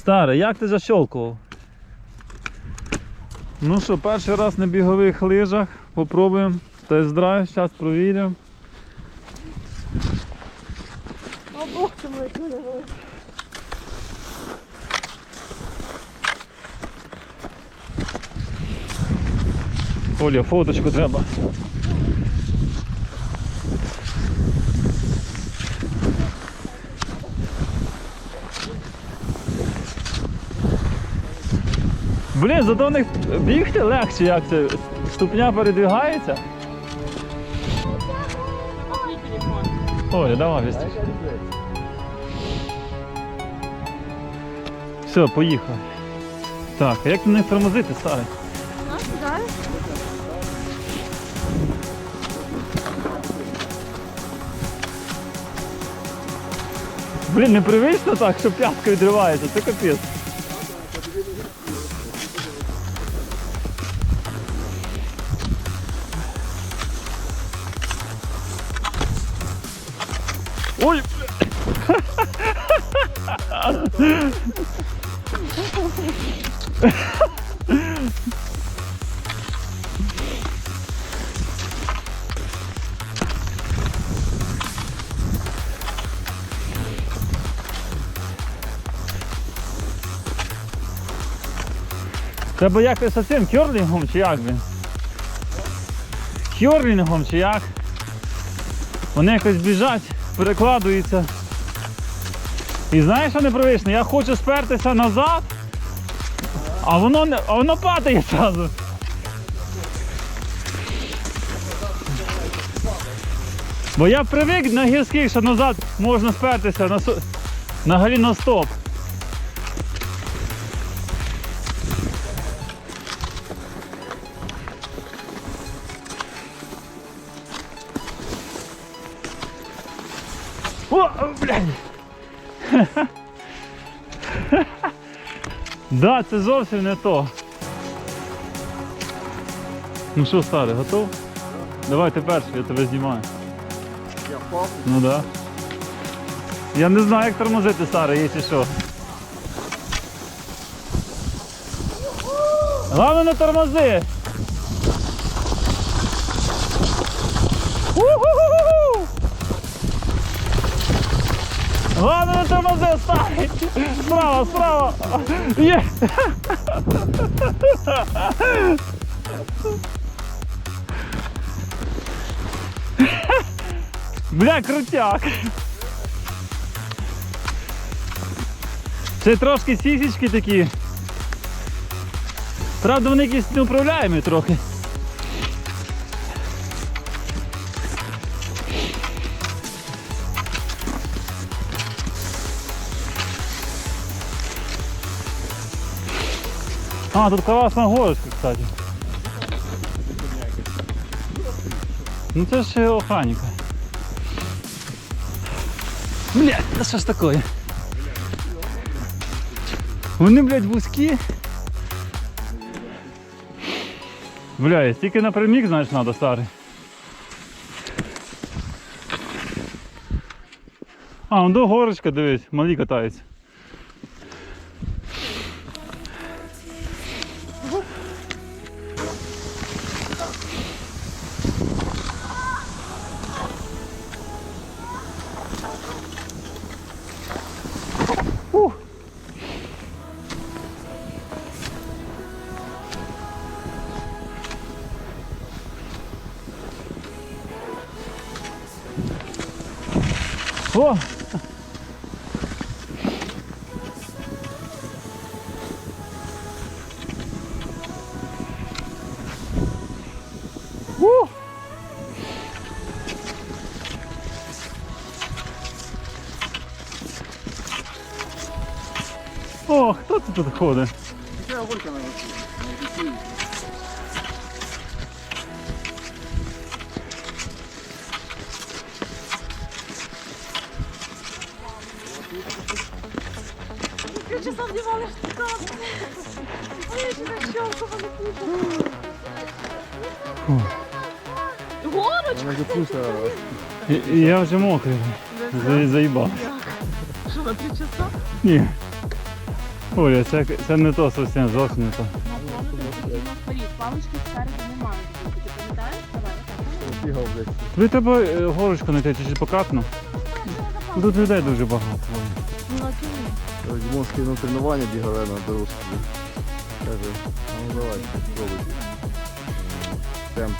Старе, як ти защолкував? Ну що, перший раз на бігових лижах. Попробуємо. Тест-драйв, зараз провіримо. О, Бог ти мой, ти не Оля, фоточку треба. Блін, зато в них бігти легше, як це. Ступня передвигається. Оля, давай вістиш. Все, поїхали. Так, а як на них тормозити, старий? А, зараз? Блін, непривично так, що п'ятка відривається, це капець. Треба якось з цим кьорлінгом чи як би? Кьорлінгом чи як? Вони якось біжать, перекладуються. І знаєш, що непривично? Я хочу спертися назад, а воно не, а воно падає одразу. Бо я привик на гірських, що назад можна спертися на, со- на галіностоп. О, блядь. Да, це зовсім не то. Ну що, старий, готов? Давай ти перший, я тебе знімаю. Я впав. Ну да. Я не знаю, як тормозити, старий, якщо що. Главное не тормози. У-ху-ху-ху! Главное не тормози, старий. Справа, справа. Є. Бля, крутяк. Це трошки сісічки такі. Правда, вони якісь неуправляємі трохи. А, тут класна горочка, кстати. Ну це ж охранника. Блядь, да що ж таке? Вони, блядь, вузькі. Бля, тільки напрямік, знаєш, треба, старий. А, он до горочка, дивись, малі катаються. О! У! О, хто тут ходить? Це Волька на висі. Три часа вдівали штукати. Ой, я тебе щелкували кучу. Горочка? Вона запустила. І- і Я вже мокрий. За- Заїбав. Що, на три часа? Ні. Оля, це, це не то зовсім, зовсім не то. Палички спереду немає. Ти пам'ятаєш? Давай, отак. Бігав, блядь. Тобі треба е, горочку знайти чи покатну. Тут людей дуже багато. А чому? Дімон скинув тренування бігове на дорожку. Каже, а ну давай, спробуйте. Темп.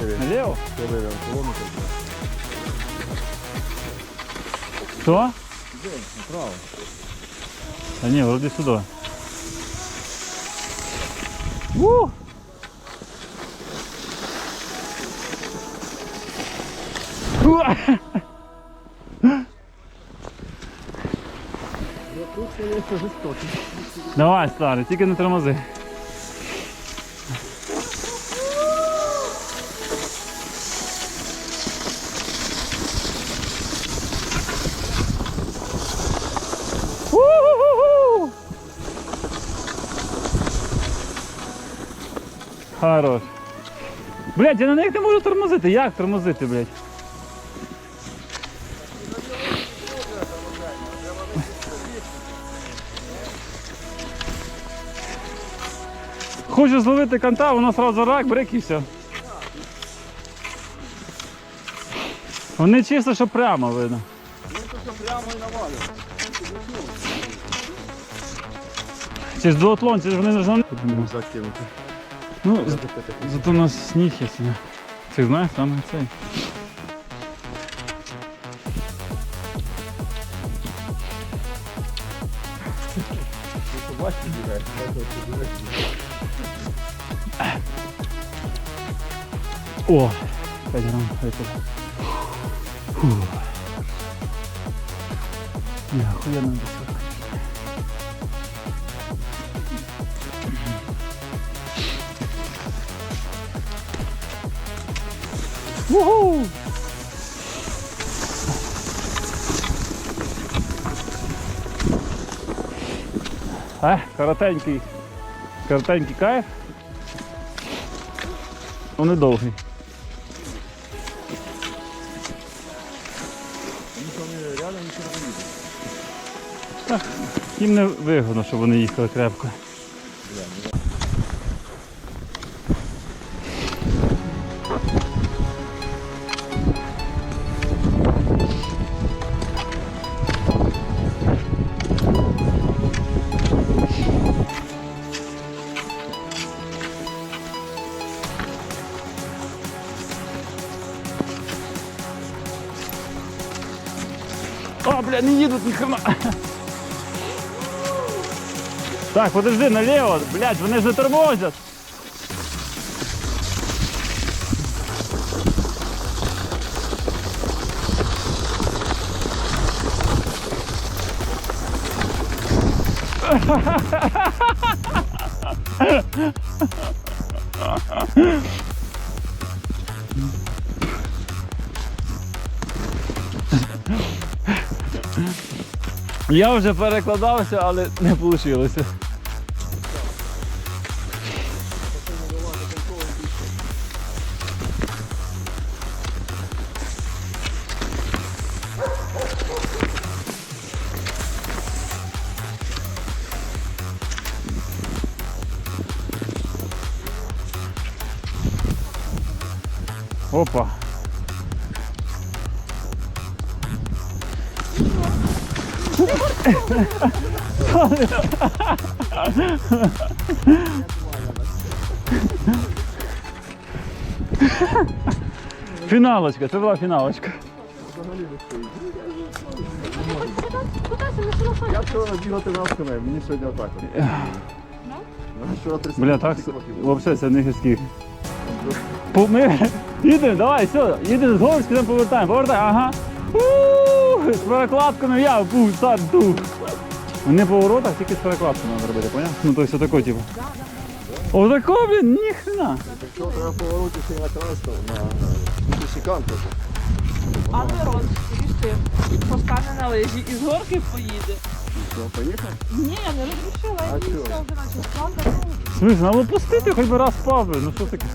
4 Наліво? хвилин кілометр. Що? Право. А ні, вроді сюди. У! Уа! Тут це жорстоко. Давай, старий, тільки не тормози. Хорош. Блядь, я на них не можу тормозити. Як тормозити, блядь? Хочу зловити канта, воно одразу рак, брик і все. Вони чисто, що прямо видно. Прямо і навалює. Чи ж дуатлон, чи ж вони не. Ну, зато у нас сніг є сьогодні. Ти знаєш, саме цей. Ти собачки бігаєш? О! 5 грамм этого. Неохуенно высоко. Уху! А, коротенький, коротенький кайф. Ну недовгий. Їм не вигодно, щоб вони їхали крепко. О, бля, не їдуть ніхрена. Так, подожди, наліво, блядь, вони ж тормозять. Я вже перекладався, але не вийшло. Опа. Фіналочка, це була фіналочка. Я вчора бігати на навками, мені сьогодні отак. от. Ну, Вчора 300 Бля, так взагалі це не гірських. Ми їдемо, давай, все, їдемо з Горська, там повертаємо, повертаємо, ага. З перекладками я був сад дух. Не по воротах, тільки з перекладками треба робити, поняв? Ну то все таке, типу. Отако, блін, ніхрена. Якщо треба поворотити на транспорт, на то А Мирон, рішив, постане на лижі і з горки поїде. що, поїхав? Ні, я не розрішила, А я їй сказав, що наче склада, ну, В пустити хоч би раз впав, ну що таке?